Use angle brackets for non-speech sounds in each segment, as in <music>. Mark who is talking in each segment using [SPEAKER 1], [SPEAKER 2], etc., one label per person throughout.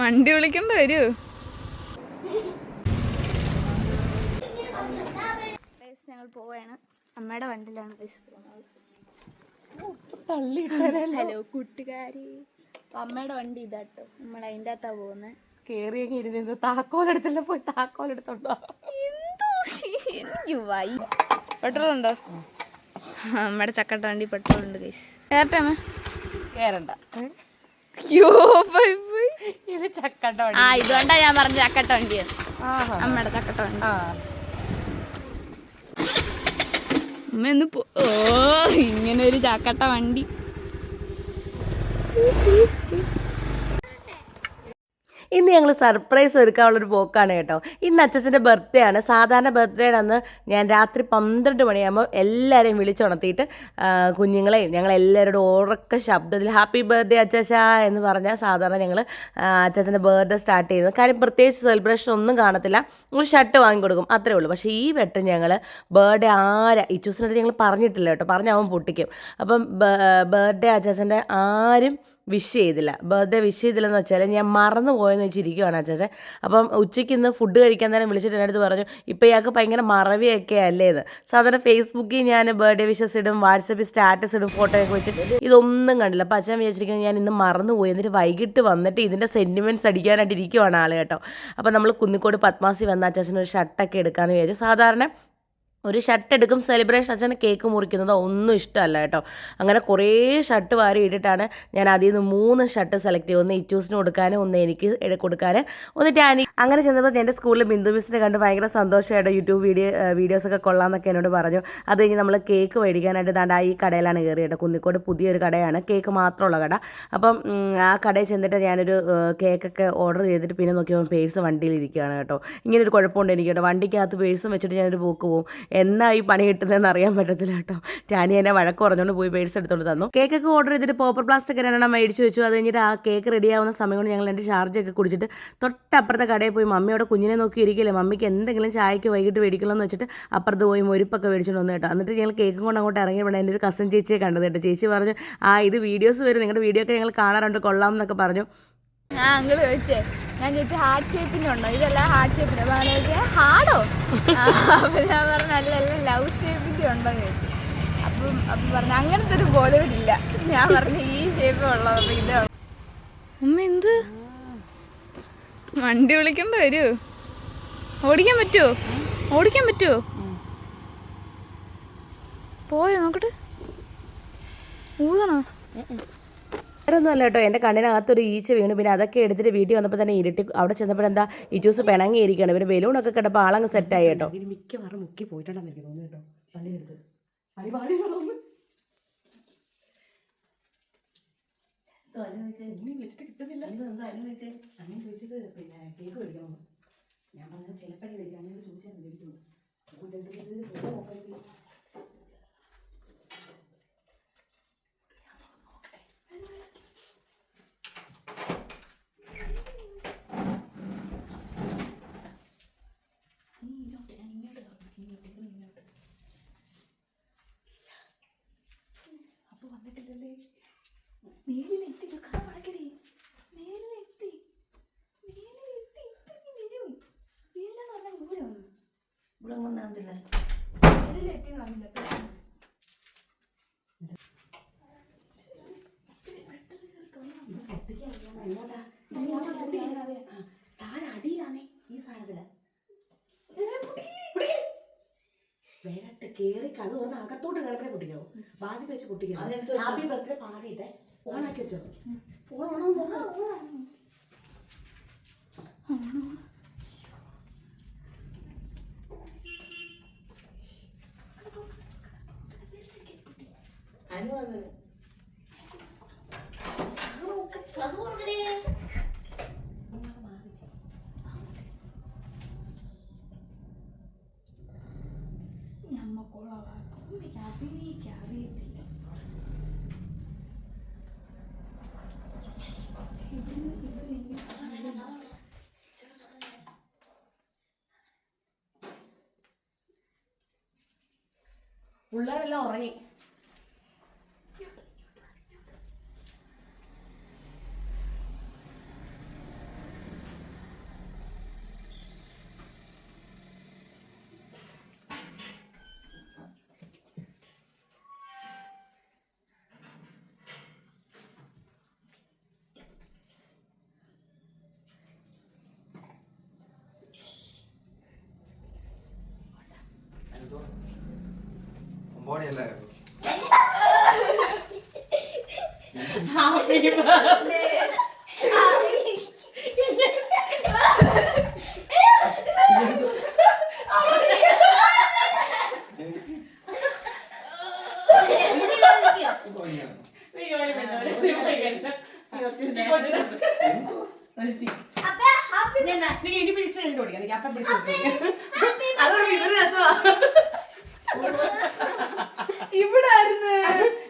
[SPEAKER 1] വണ്ടി വിളിക്കണ്ട വരൂ. ഞങ്ങൾ പോവാണ്. അമ്മയുടെ വണ്ടിയിലാണ് പോകുന്നത്. ഹലോ കൂട്ടുകാരി. അമ്മയുടെ വണ്ടി ഇതാട്ടോ നമ്മൾ അതിന്റെ അകത്താ പോകുന്നത്
[SPEAKER 2] കേറിയൊക്കെ ഇരുന്ന് താക്കോലെടുത്തില്ല പോയി താക്കോലെടുത്തോണ്ടോ?
[SPEAKER 1] എന്തോ എനിക്ക് വൈ പെട്രോൾ ഉണ്ടോ അമ്മയുടെ ചക്കട്ട വണ്ടി പെട്രോൾ ഉണ്ട് ഗൈസ് കേരട്ടെ അമ്മ.
[SPEAKER 2] കേറണ്ട.
[SPEAKER 1] അയ്യോ
[SPEAKER 2] ഇത് ചക്കണ്ട
[SPEAKER 1] ആ ഇതുകൊണ്ടാ ഞാൻ പറഞ്ഞ ചക്കട്ട
[SPEAKER 2] വണ്ടി
[SPEAKER 1] അമ്മയുടെ ചക്കട്ട വണ്ടി. അമ്മ ഒന്ന് ഓ ഇങ്ങനെ ഒരു ചക്കട്ട വണ്ടി.
[SPEAKER 2] ഇന്ന് ഞങ്ങൾ സർപ്രൈസ് ഒരുക്കാനുള്ളൊരു പോക്കാണ് കേട്ടോ. ഇന്ന് അച്ഛന്റെ ബർത്ത്ഡേ ആണ്. സാധാരണ ബർത്ത്ഡേ അന്ന് ഞാൻ രാത്രി പന്ത്രണ്ട് മണിയാകുമ്പോൾ എല്ലാവരെയും വിളിച്ചുണർത്തിയിട്ട് കുഞ്ഞുങ്ങളെയും ഞങ്ങൾ എല്ലാവരോടും ഉറക്ക ശബ്ദത്തിൽ ഹാപ്പി ബർത്ത്ഡേ അച്ചാച്ച എന്ന് പറഞ്ഞാൽ സാധാരണ ഞങ്ങൾ അച്ചാച്ചന്റെ ബർത്ത്ഡേ സ്റ്റാർട്ട് ചെയ്യുന്നത്. കാര്യം പ്രത്യേകിച്ച് സെലിബ്രേഷൻ ഒന്നും കാണത്തില്ല. ഒരു ഷർട്ട് വാങ്ങി കൊടുക്കും. അത്രേ ഉള്ളൂ. പക്ഷേ ഈ വെട്ടം ഞങ്ങൾ ബർത്ത്ഡേ ആരാ? ചൂസിനായിട്ട് ഞങ്ങൾ പറഞ്ഞിട്ടില്ല കേട്ടോ. പറഞ്ഞാൽ അവൻ പൊട്ടിക്കും. അപ്പം ബർത്ത്ഡേ അച്ചാച്ചന്റെ ആരും വിഷ് ചെയ്തില്ല. ബർത്ത്ഡേ വിഷ് ചെയ്തില്ലെന്ന് വെച്ചാൽ ഞാൻ മറന്നു പോയെന്ന് വെച്ചിരിക്കുവാണ് അച്ചാച്ചൻ. അപ്പം ഉച്ചയ്ക്ക് ഇന്ന് ഫുഡ് കഴിക്കാൻ തന്നെ വിളിച്ചിട്ട് എന്റെ അടുത്ത് പറഞ്ഞു ഇപ്പം ഇയാൾക്ക് ഭയങ്കര മറവിയൊക്കെ അല്ലേ ഇത്? സാധാരണ ഫേസ്ബുക്കിൽ ഞാൻ ബർത്ത്ഡേ വിഷസ് ഇടും വാട്സപ്പിൽ സ്റ്റാറ്റസ് ഇടും ഫോട്ടോയൊക്കെ വെച്ചിട്ട്. ഇതൊന്നും കണ്ടില്ല. അപ്പം അച്ഛൻ വിചാരിച്ചിരിക്കുന്നത് ഞാൻ ഇന്ന് മറന്നു പോയി എന്നിട്ട് വൈകിട്ട് വന്നിട്ട് ഇതിന്റെ സെന്റിമെന്റ്സ് അടിക്കാനായിട്ട് ഇരിക്കുവാണ് ആൾ കേട്ടോ. അപ്പം നമ്മൾ കുന്നിക്കോട് പത്മാസി വന്ന അച്ചാച്ചന് ഒരു ഷർട്ടൊക്കെ എടുക്കാമെന്ന് വിചാരിച്ചു. സാധാരണ ഒരു ഷർട്ട് എടുക്കും സെലിബ്രേഷൻ അച്ഛന് കേക്ക് മുറിക്കുന്നതോ ഒന്നും ഇഷ്ടമല്ല കേട്ടോ. അങ്ങനെ കുറേ ഷർട്ട് വാരി ഇട്ടിട്ടാണ് ഞാൻ അതിൽ നിന്ന് മൂന്ന് ഷർട്ട് സെലക്ട് ചെയ്യും ഒന്ന് ഇറ്റൂസിന് കൊടുക്കാൻ ഒന്ന് എനിക്ക് കൊടുക്കാൻ ഒന്ന് ടാനി അങ്ങനെ ചെന്നപ്പോൾ എന്റെ സ്കൂളിൽ ബിന്ദു മിസ്സിനെ കണ്ട് ഭയങ്കര സന്തോഷമായിട്ട് യൂട്യൂബ് വീഡിയോ വീഡിയോസൊക്കെ കൊള്ളാമെന്നൊക്കെ എന്നോട് പറഞ്ഞു. അത് കഴിഞ്ഞ് നമ്മൾ കേക്ക് മേടിക്കാനായിട്ട് ദാണ്ട ഈ കടയിലാണ് കയറി കേട്ടോ. കുന്നിക്കോട് പുതിയൊരു കടയാണ്. കേക്ക് മാത്രമുള്ള കട. അപ്പം ആ കടയിൽ ചെന്നിട്ട് ഞാനൊരു കേക്കൊക്കെ ഓർഡർ ചെയ്തിട്ട് പിന്നെ നോക്കിയപ്പോൾ പേഴ്സ് വണ്ടിയിൽ ഇരിക്കുകയാണ് കേട്ടോ. ഇങ്ങനൊരു കുഴപ്പമുണ്ട് എനിക്ക് കേട്ടോ. വണ്ടിക്കകത്ത് പേഴ്സും വെച്ചിട്ട് ഞാനൊരു പോക്ക് പോകും എന്നാ ഈ പണി കിട്ടുന്നതെന്ന് അറിയാൻ പറ്റത്തില്ല കേട്ടോ. ടാനി എന്നെ വഴക്ക് പറഞ്ഞുകൊണ്ട് പോയി പേഴ്സ് എടുത്തോണ്ട് തന്നു. കേക്കൊക്കെ ഓർഡർ ചെയ്തിട്ട് പോപ്പർ പ്ലാസ്റ്റിക് രണ്ടെണ്ണം മേടിച്ച് വെച്ചു. അത് കഴിഞ്ഞിട്ട് ആ കേക്ക് റെഡി ആവുന്ന സമയം കൊണ്ട് ഞങ്ങൾ എന്റെ ചാർജൊക്കെ കുടിച്ചിട്ട് തൊട്ടപ്പുറത്തെ കടയിൽ പോയി മമ്മിയോടെ കുഞ്ഞിനെ നോക്കി ഇരിക്കില്ലേ മമ്മിക്ക് എന്തെങ്കിലും ചായക്ക് വൈകിട്ട് മേടിക്കണമെന്ന് വെച്ചിട്ട് അപ്പുറത്ത് പോയി മുരിപ്പൊക്കെ മേടിച്ചിട്ട് വന്നു കേട്ടോ. എന്നിട്ട് ഞങ്ങൾ കേക്കും കൊണ്ട് അങ്ങോട്ട് ഇറങ്ങി വേണം എന്റെ ഒരു കസൻ ചേച്ചിയെ കണ്ടത് കേട്ടോ. ചേച്ചി പറഞ്ഞു ആ ഇത് വീഡിയോസ് വരും. നിങ്ങളുടെ വീഡിയോ ഒക്കെ ഞങ്ങൾ കാണാറുണ്ട്. കൊള്ളാം എന്നൊക്കെ പറഞ്ഞു.
[SPEAKER 1] ഞാൻ അങ്കിൾ ചോദിച്ചേ ഞാൻ ചോദിച്ചു ഹാർട്ട് ഷേപ്പിന്റെ ഉണ്ടോ? ഇതല്ല ഹാർട്ട് ഷേപ്പിന്റെ അപ്പൊ അങ്ങനെ ചോദിച്ചാൽ ഹാർഡോ അപ്പൊ ഞാൻ പറഞ്ഞു അല്ല അല്ല ലവ് ഷേപ്പിന്റെ ഉണ്ടോ? എന്ന് ചോദിച്ചു. അപ്പം അപ്പം പറഞ്ഞു അങ്ങനത്തെ ഒരു ബോളിവുഡ് ഇല്ല. ഞാൻ പറഞ്ഞു ഈ ഷേപ്പ് ഉള്ളത് അപ്പോൾ ഇതേ. എന്ത്? വണ്ടി വിളിക്കണ്ട വരൂ. ഓടിക്കാൻ പറ്റുമോ ഓടിക്കാൻ പറ്റുമോ പോയോ നോക്കട്ടെ. ഊതണോ?
[SPEAKER 2] വേറൊന്നും അല്ല കേട്ടോ. എന്റെ കണ്ണിനകത്തൊരു ഈച്ച വീണു. പിന്നെ അതൊക്കെ എടുത്തിട്ട് വീട്ടിൽ വന്നപ്പോൾ തന്നെ ഇരുട്ടി അവിടെ ചെന്നപ്പോൾ എന്താ ഈ ജ്യൂസ് പിണങ്ങിയിരിക്കുകയാണ്. പിന്നെ ബലൂണൊക്കെ കിടപ്പോൾ ആളങ്ങ് സെറ്റായി കേട്ടോ. മിക്കവാറും മുക്കി പോയിട്ടുണ്ടെന്ന് എനിക്ക് തോന്നുന്നു കേട്ടോ. പള്ളിയെടുത്ത് പണി പാടി വിളിച്ചിട്ട് കിട്ടുന്നില്ല. അങ്ങനെ ചോദിച്ചത് പിന്നെ കേക്ക് മേടിക്കണമെന്ന് ഞാൻ പറഞ്ഞത് ചിലപ്പോഴേ കഴിക്കാം അങ്ങനെ ചോദിച്ചാൽ മേടിക്കുന്നു നടന്നില്ല
[SPEAKER 1] മേലിലെത്തി എന്ന് പറഞ്ഞില്ല
[SPEAKER 2] താഴെ അടിയിലാണേ ഈ സാധനത്തിൽ. വേറിട്ട് കേറി കഥ തുറന്ന് അകത്തോട്ട് കയറപ്പനെ പൊട്ടിക്കാവോ. ബാധി വെച്ച് പൊട്ടിക്കാം ഹാപ്പി ബർത്ത്ഡേ പാടിയിട്ടെ. ഓണാക്കി വെച്ചോ. ഓണോ നോക്കാം
[SPEAKER 1] ഞമ്മക്കോളാവാക്കും അഭിനയിക്കാറിയത്തില്ല
[SPEAKER 2] പിള്ളേരെല്ലാം ഉറങ്ങി. <laughs>
[SPEAKER 3] എല്ലാവരും
[SPEAKER 2] ഇനി പിടിച്ച് കഴിഞ്ഞിട്ട് ഓടിക്കാം അപ്പം പിടിച്ച് അതുകൊണ്ട് ഇതൊരു രസമാ
[SPEAKER 1] ഇവിടെ ആയിരുന്നു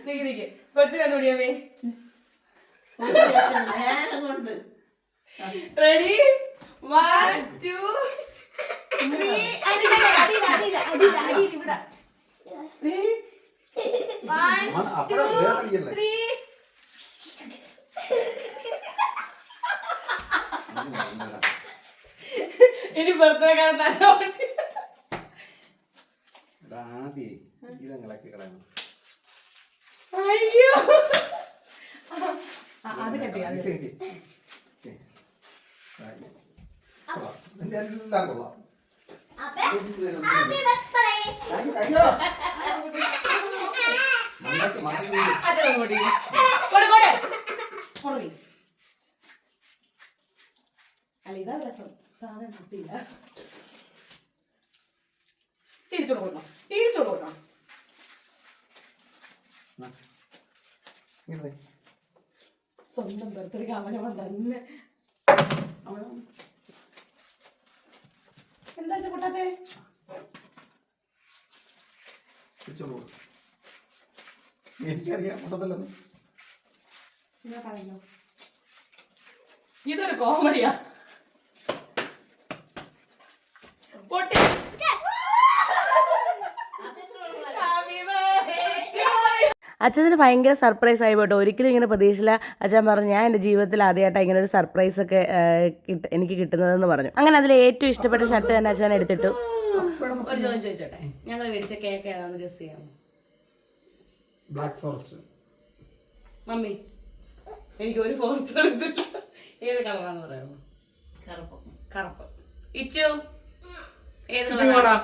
[SPEAKER 2] നിക്ക് നിക്ക്. കൊച്ചിനെ ഓടിയാമേ
[SPEAKER 4] കൊണ്ട്
[SPEAKER 2] റെഡി വൺ ടു ഇനി കാലം തന്നെ ഓടി
[SPEAKER 3] എടാ, ആദ്യേ കളയണം.
[SPEAKER 2] അയ്യോ. ആ, അത് കെട്ടി അത്
[SPEAKER 3] എല്ലാം കൊള്ളാം.
[SPEAKER 2] അല്ല ഇതാ രസം സാധനം കിട്ടിയില്ല. തിരിച്ചോട് കൊടുക്കണം. തിരിച്ചോട് കൊടുക്കണം. സ്വന്തം ബർത്ത്ഡേ അവനവൻ തന്നെ. അവൻ എന്താ
[SPEAKER 3] പോ. എനിക്കറിയാം
[SPEAKER 2] ഇതൊരു കോമഡിയാ പൊട്ടി അച്ഛന് ഭയങ്കര സർപ്രൈസ് ആയി പോട്ടോ. ഒരിക്കലും ഇങ്ങനെ പ്രതീക്ഷയില്ല അച്ഛൻ പറഞ്ഞു ഞാൻ എന്റെ ജീവിതത്തിൽ ആദ്യമായിട്ടാണ് ഇങ്ങനെ ഒരു സർപ്രൈസ് ഒക്കെ എനിക്ക് കിട്ടുന്നതെന്ന് പറഞ്ഞു. അങ്ങനെ അതിൽ ഏറ്റവും ഇഷ്ടപ്പെട്ട ഷർട്ട് തന്നെ അച്ഛൻ എടുത്തിട്ടു. ഒരു ചോദ്യം ചോദിച്ചോട്ടെ? ഞങ്ങൾ മേടിച്ച കേക്ക് ഏതാണെന്ന് ഗസ് ചെയ്യാമോ?
[SPEAKER 3] ബ്ലാക്ക് ഫോറസ്റ്റ്
[SPEAKER 2] മമ്മി എനിക്ക് ഒരു ഏത് പറയാമോ? കറുപ്പ്. കറുപ്പ്. ഇച്ചു? ഏത് കളറാ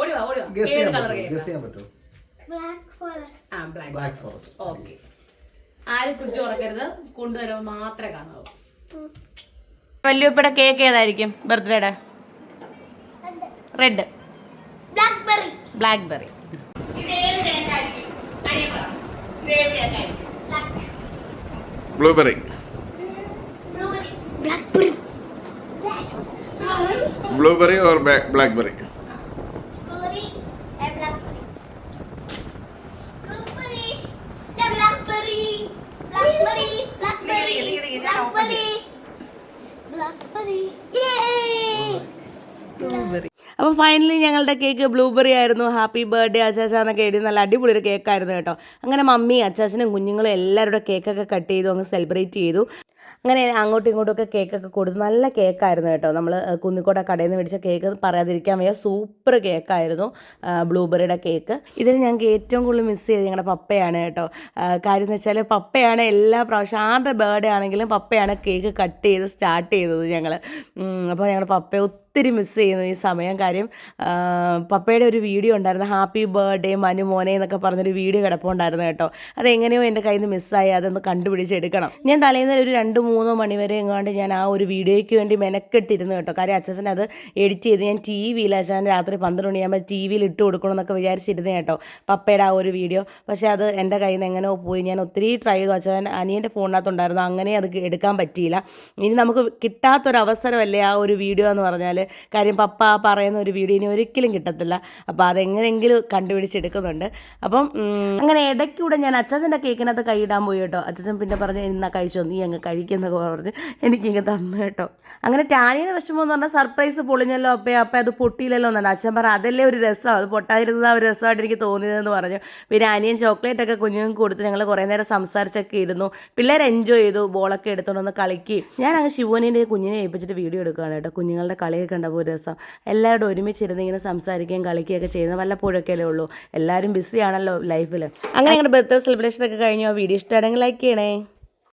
[SPEAKER 2] ഓടിവാ ഓടിവാ. ഏത് കളർ കേക്ക്
[SPEAKER 3] ഗസ് ചെയ്യാൻ പറ്റുമോ?
[SPEAKER 2] ആ ബ്ലാക്ക്
[SPEAKER 3] ഫോറസ്റ്റ്
[SPEAKER 2] ഓക്കെ ആരും പിടിച്ചു തുറക്കരുത് കൊണ്ടുവരുമ്പോൾ മാത്രമേ കാണാവൂ. വല്യപ്പയുടെ കേക്ക് ഏതായിരിക്കും ബർത്ത്ഡേയുടെ? Red
[SPEAKER 1] blackberry
[SPEAKER 2] blackberry
[SPEAKER 1] blueberry blueberry or
[SPEAKER 2] blackberry finally ഞങ്ങളുടെ കേക്ക് ബ്ലൂബെറി ആയിരുന്നു. ഹാപ്പി ബർത്ത്ഡേ അച്ചാച്ച എന്നൊക്കെ എഴുതി നല്ല അടിപൊളി ഒരു കേക്കായിരുന്നു കേട്ടോ. അങ്ങനെ മമ്മി അച്ചാച്ചനും കുഞ്ഞുങ്ങളും എല്ലാവരുടെ കേക്കൊക്കെ കട്ട് ചെയ്തു അങ്ങ് സെലിബ്രേറ്റ് ചെയ്തു. അങ്ങനെ അങ്ങോട്ടും ഇങ്ങോട്ടും ഒക്കെ കേക്കൊക്കെ കൊടുത്തു നല്ല കേക്കായിരുന്നു കേട്ടോ. നമ്മൾ കുന്നിക്കോട കടയിൽ നിന്ന് മേടിച്ച കേക്ക് പറയാതിരിക്കാൻ വയ്യ. സൂപ്പർ കേക്കായിരുന്നു ബ്ലൂബെറിയുടെ കേക്ക്. ഇതിൽ ഞങ്ങൾക്ക് ഏറ്റവും കൂടുതൽ മിസ് ചെയ്ത് ഞങ്ങളുടെ പപ്പയാണ് കേട്ടോ. കാര്യം എന്ന് വെച്ചാൽ പപ്പയാണ് എല്ലാ പ്രാവശ്യം ആരുടെ ബർത്ത്ഡേ ആണെങ്കിലും പപ്പയാണ് കേക്ക് കട്ട് ചെയ്ത് സ്റ്റാർട്ട് ചെയ്തത് ഞങ്ങൾ അപ്പോൾ ഞങ്ങളുടെ പപ്പയെ ഒത്തിരി മിസ് ചെയ്യുന്നു ഈ സമയം. കാര്യം പപ്പയുടെ ഒരു വീഡിയോ ഉണ്ടായിരുന്നു ഹാപ്പി ബർത്ത്ഡേ മനു മോനെ എന്നൊക്കെ പറഞ്ഞൊരു വീഡിയോ കിടപ്പുണ്ടായിരുന്നു കേട്ടോ. അതെങ്ങനെയോ എന്റെ കയ്യിൽ നിന്ന് മിസ്സായി അതൊന്ന് കണ്ടുപിടിച്ചെടുക്കണം ഞാൻ തലേന്ന് ഒരു രണ്ട് മൂന്നോ മണി വരെ എങ്ങാണ്ട് ഞാൻ ആ ഒരു വീഡിയോയ്ക്ക് വേണ്ടി മെനക്കെട്ടിരുന്നു കേട്ടോ. കാര്യം അച്ഛൻ അത് എഡിറ്റ് ചെയ്ത് ഞാൻ ടി വിയിൽ അച്ഛൻ രാത്രി പന്ത്രണ്ട് മണിയാകുമ്പോൾ ടി വിയിൽ ഇട്ട് കൊടുക്കണം എന്നൊക്കെ വിചാരിച്ചിരുന്നു കേട്ടോ. പപ്പയുടെ ആ ഒരു വീഡിയോ. പക്ഷേ അത് എന്റെ കയ്യിൽ നിന്ന് എങ്ങനെയോ പോയി. ഞാൻ ഒത്തിരി ട്രൈ ചെയ്തു. അച്ഛൻ അനിയന്റെ ഫോണിനകത്തുണ്ടായിരുന്നു. അങ്ങനെ അത് എടുക്കാൻ പറ്റിയില്ല. ഇനി നമുക്ക് കിട്ടാത്തൊരു അവസരമല്ലേ ആ ഒരു വീഡിയോ എന്ന് പറഞ്ഞാൽ കാര്യം പപ്പ പറയുന്ന ഒരു വീഡിയോ ഇനി ഒരിക്കലും കിട്ടത്തില്ല. അപ്പോൾ അതെങ്ങനെയെങ്കിലും കണ്ടുപിടിച്ചെടുക്കുന്നുണ്ട് അപ്പം അങ്ങനെ ഇടയ്ക്കൂടെ ഞാൻ അച്ഛന്റെ കേക്കിനകത്ത് കൈയിടാൻ പോയി കേട്ടോ. അച്ഛൻ പിന്നെ പറഞ്ഞ് ഇന്നാ കഴിച്ചോ? നീ അങ്ങ് കഴിക്കുന്നൊക്കെ പറഞ്ഞ് എനിക്കിങ്ങ് തന്നു കേട്ടോ. അങ്ങനെ ടാനിയുടെ വിഷമം എന്ന് പറഞ്ഞാൽ സർപ്രൈസ് പൊളിഞ്ഞല്ലോ അപ്പേ അപ്പം അത് പൊട്ടിയില്ലല്ലോ എന്നാണ്. അച്ഛൻ പറഞ്ഞ അതല്ലേ ഒരു രസം അത് പൊട്ടാതിരുന്നത് ആ ഒരു രസമായിട്ട് എനിക്ക് തോന്നിയതെന്ന് പറഞ്ഞു. പിന്നെ അനിയൻ ചോക്ലേറ്റ് ഒക്കെ കുഞ്ഞുങ്ങൾക്ക് കൊടുത്ത് ഞങ്ങൾ കുറേ നേരം സംസാരിച്ചൊക്കെ ഇരുന്നു. പിള്ളേർ എൻജോയ് ചെയ്തു ബോളൊക്കെ എടുത്തോണ്ട് കളിക്കുകയും ഞാൻ അങ്ങ് ശിവനിന്റെ കുഞ്ഞിനെ ഏൽപ്പിച്ചിട്ട് വീഡിയോ എടുക്കുകയാണ് കേട്ടോ. കുഞ്ഞുങ്ങളുടെ കളിയൊക്കെ കണ്ടപ്പോൾ ഒരു രസം. എല്ലാവരും ഒരുമിച്ചിരുന്ന് ഇങ്ങനെ സംസാരിക്കുകയും കളിക്കുകയൊക്കെ ചെയ്യുന്ന വല്ലപ്പോഴൊക്കെയല്ലേ ഉള്ളൂ. എല്ലാവരും ബിസിയാണല്ലോ ലൈഫിൽ അങ്ങനെ ഞങ്ങളുടെ ബർത്ത്ഡേ സെലിബ്രേഷൻ ഒക്കെ കഴിഞ്ഞു. വീഡിയോ ഇഷ്ടമാണെങ്കിൽ ലൈക്ക് ചെയ്യണേ.